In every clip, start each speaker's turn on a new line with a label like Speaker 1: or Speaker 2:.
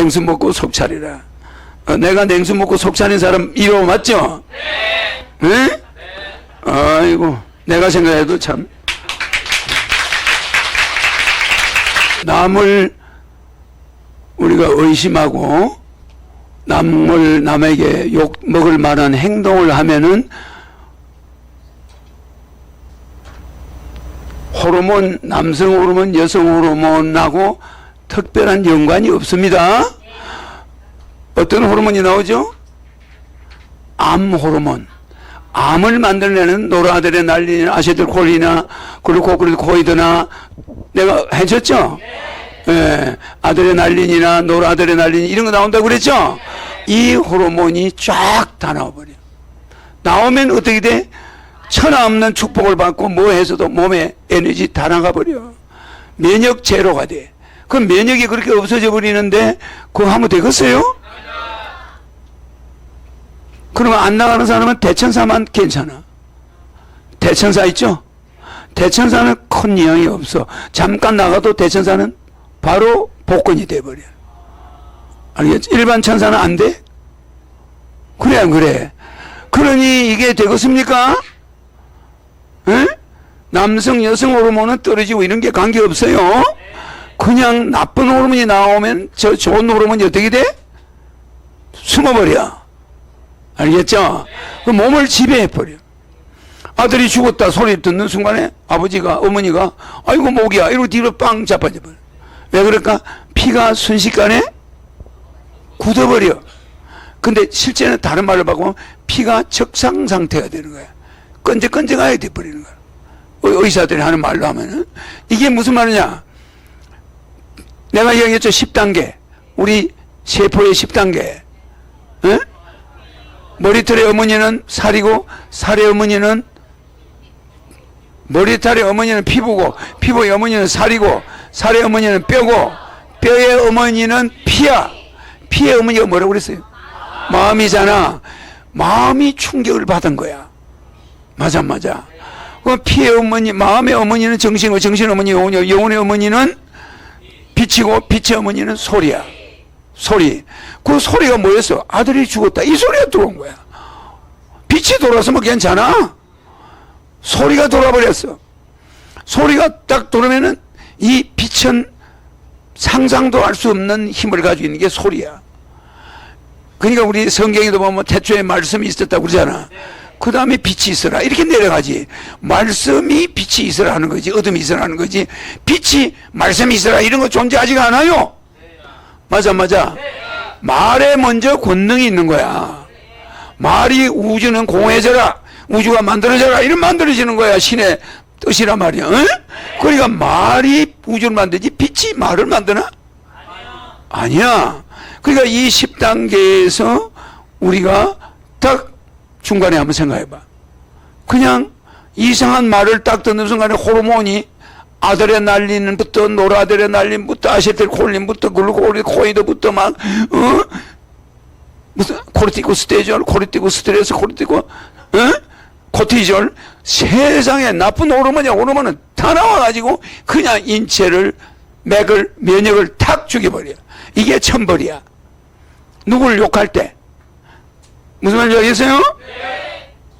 Speaker 1: 냉수 먹고 속 차리라. 어, 내가 냉수 먹고 속 차린 사람 이로 맞죠? 네. 아이고, 내가 생각해도 참. 남을 우리가 의심하고 남을 남에게 욕 먹을 만한 행동을 하면은 호르몬 남성 호르몬 여성 호르몬하고 특별한 연관이 없습니다. 어떤 호르몬이 나오죠? 암 호르몬. 암을 만들어내는 노라드레날린, 아세틸콜리나 글루코그리코이드나 내가 해줬죠? 예, 아드레날린이나 노라드레날린 이런 거 나온다고 그랬죠? 이 호르몬이 쫙 다 나와버려. 나오면 어떻게 돼? 천하 없는 축복을 받고 뭐 해서도 몸에 에너지 다 나가버려. 면역 제로가 돼. 그럼 면역이 그렇게 없어져 버리는데 그거 하면 되겠어요? 그러면 안 나가는 사람은 대천사만 괜찮아. 대천사 있죠? 대천사는 큰 영향이 없어. 잠깐 나가도 대천사는 바로 복권이 돼버려. 알겠지? 일반 천사는 안 돼? 그래, 안 그래? 그러니 이게 되겠습니까? 에? 남성, 여성 호르몬은 떨어지고 이런 게 관계없어요. 그냥 나쁜 호르몬이 나오면 저 좋은 호르몬이 어떻게 돼? 숨어버려. 알겠죠? 그 몸을 지배해버려. 아들이 죽었다 소리 듣는 순간에 아버지가, 어머니가, 아이고, 목이야. 이러고 뒤로 빵 자빠져 버려. 왜 그럴까? 피가 순식간에 굳어버려. 근데 실제는 다른 말로 바꾸면 피가 적상 상태가 되는 거야. 끈적끈적하게 돼버리는 거야. 의- 의사들이 하는 말로 하면은. 이게 무슨 말이냐? 내가 이야기했죠. 10단계. 우리 세포의 10단계. 에? 머리털의 어머니는 살이고, 살의 어머니는 머리털의 어머니는 피부고, 피부의 어머니는 살이고, 살의 어머니는 뼈고, 뼈의 어머니는 피야. 피의 어머니가 뭐라고 그랬어요? 마음이잖아. 마음이 충격을 받은 거야. 맞아, 맞아. 그 피의 어머니, 마음의 어머니는 정신이고, 정신의 어머니, 영혼의, 영혼의 어머니는 빛이고, 빛의 어머니는 소리야. 소리. 그 소리가 뭐였어? 아들이 죽었다. 이 소리가 들어온 거야. 빛이 돌아서면 괜찮아. 소리가 돌아버렸어. 소리가 딱 돌으면은 이 빛은 상상도 할 수 없는 힘을 가지고 있는 게 소리야. 그러니까 우리 성경에도 보면 태초에 말씀이 있었다고 그러잖아. 그 다음에 빛이 있어라. 이렇게 내려가지. 말씀이 빛이 있어라 하는 거지. 어둠이 있어라 하는 거지. 빛이 말씀이 있어라. 이런 거 존재하지가 않아요. 맞아, 맞아. 말에 먼저 권능이 있는 거야. 말이 우주는 공해져라. 우주가 만들어져라. 이런 만들어지는 거야. 신의 뜻이란 말이야. 응? 그러니까 말이 우주를 만들지 빛이 말을 만드나? 아니야. 그러니까 이 10단계에서 우리가 딱 중간에 한번 생각해 봐. 그냥 이상한 말을 딱 듣는 순간에 호르몬이 아드레날린부터 노라드레날린부터 아세틸콜린부터 글루코리코이드부터 막 어? 무슨 코르티코 스테졸, 코르티코 스트레스, 코르티코 어? 코티졸 세상에 나쁜 호르몬이 호르몬은 다 나와가지고 그냥 인체를 맥을 면역을 탁 죽여버려. 이게 천벌이야. 누굴 욕할 때 무슨 말인지 알겠어요?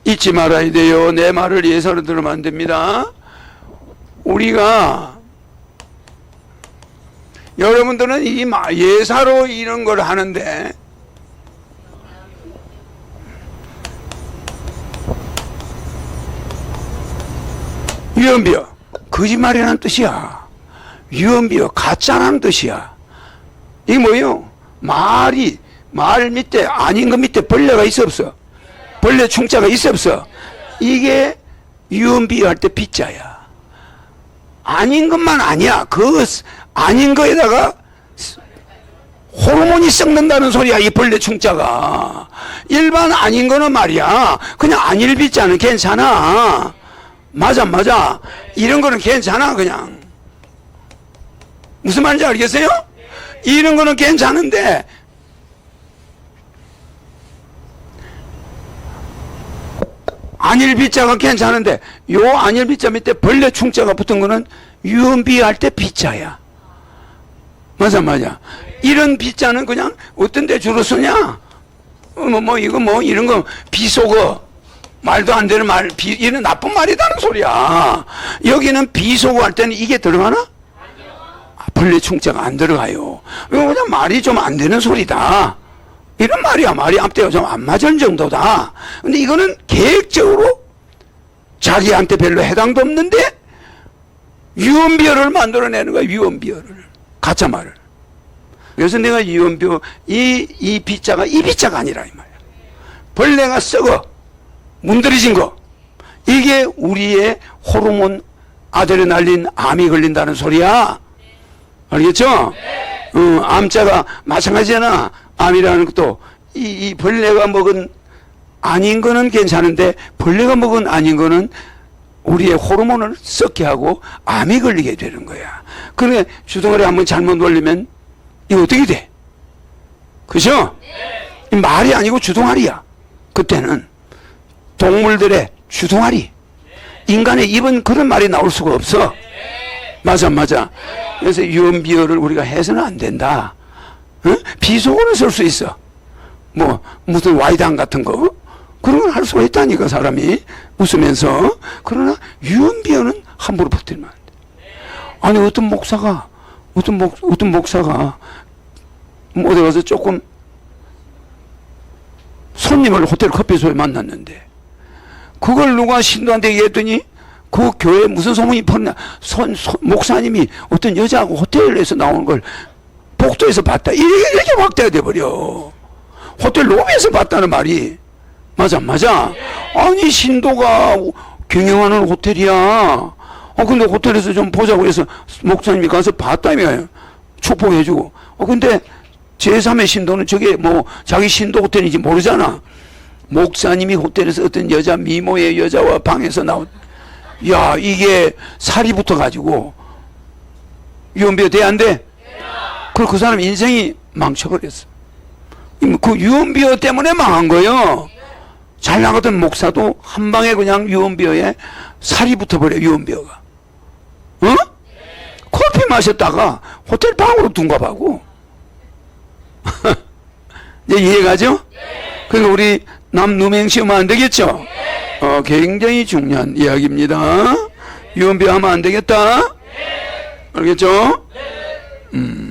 Speaker 1: 잊지 말아야 돼요. 내 말을 예사로 들으면 안 됩니다. 우리가 여러분들은 이 마- 예사로 이런 걸 하는데 유언비어 거짓말이라는 뜻이야. 유언비어 가짜라는 뜻이야. 이게 뭐예요? 말이 말 밑에 아닌 것 밑에 벌레가 있어 없어? 벌레 충자가 있어 없어? 이게 유언비어 할때 빗자야. 아닌 것만 아니야. 그 아닌 거에다가 호르몬이 썩는다는 소리야. 이 벌레 충자가. 일반 아닌 거는 말이야. 그냥 아닐 빗자는 괜찮아. 맞아, 맞아. 이런 거는 괜찮아, 그냥. 무슨 말인지 알겠어요? 이런 거는 괜찮은데, 안일 비자가 괜찮은데, 요 안일 비자 밑에 벌레 충자가 붙은 거는 유언비 할 때 비자야. 맞아, 맞아. 이런 비자는 그냥 어떤 데 주로 쓰냐? 어, 뭐, 뭐, 이거 뭐, 이런 거, 비속어. 말도 안 되는 말, 비, 이런 나쁜 말이다는 소리야. 여기는 비속어 할 때는 이게 들어가나? 아, 벌레 충자가 안 들어가요. 그냥 말이 좀 안 되는 소리다. 이런 말이야. 말이 앞뒤가 좀 안 맞은 정도다. 근데 이거는 계획적으로 자기한테 별로 해당도 없는데 유언비어를 만들어내는 거야. 유언비어를. 가짜 말을. 그래서 내가 유언비어, 이, 이 비자가 이 비자가 아니라 이 말이야. 벌레가 썩어. 문드러진 거. 이게 우리의 호르몬 아드레날린 암이 걸린다는 소리야. 알겠죠? 어, 암자가 마찬가지잖아. 암이라는 것도 이, 이 벌레가 먹은 아닌 거는 괜찮은데 벌레가 먹은 아닌 거는 우리의 호르몬을 썩게 하고 암이 걸리게 되는 거야. 그래 주둥아리 한번 잘못 놀리면 이거 어떻게 돼? 그죠? 이 말이 아니고 주둥아리야. 그때는 동물들의 주둥아리. 인간의 입은 그런 말이 나올 수가 없어. 맞아, 맞아. 그래서 유언비어를 우리가 해서는 안 된다. 어? 비속어는 쓸수 있어. 뭐, 무슨 와이당 같은 거. 그런 건 할 수가 있다니까, 사람이. 웃으면서. 그러나, 유언비어는 함부로 퍼뜨리면 안 돼. 아니, 어떤 목사가, 어떤 목, 어떤 목사가, 뭐 어디 가서 조금, 손님을 호텔 커피숍에 만났는데, 그걸 누가 신도한테 얘기했더니, 그 교회에 무슨 소문이 퍼냐. 손, 손, 목사님이 어떤 여자하고 호텔에서 나오는 걸 복도에서 봤다. 이렇게, 확대가 돼버려. 호텔 로비에서 봤다는 말이. 맞아, 맞아. 아니, 신도가 경영하는 호텔이야. 어, 근데 호텔에서 좀 보자고 해서 목사님이 가서 봤다며. 축복해주고. 어, 근데 제3의 신도는 저게 뭐 자기 신도 호텔인지 모르잖아. 목사님이 호텔에서 어떤 여자 미모의 여자와 방에서 나온 야 이게 살이 붙어가지고 유언비어 돼안 돼? 그그 사람 인생이 망쳐버렸어. 그 유언비어 때문에 망한 거예요. 잘 나가던 목사도 한 방에 그냥 유언비어에 살이 붙어버려 유언비어가. 어? 커피 마셨다가 호텔 방으로 둔갑하고. 이제 이해가죠? 그러니까 우리 남 누명시 하면 안 되겠죠? 어, 굉장히 중요한 이야기입니다. 유언비어 하면 안 되겠다? 알겠죠? 음.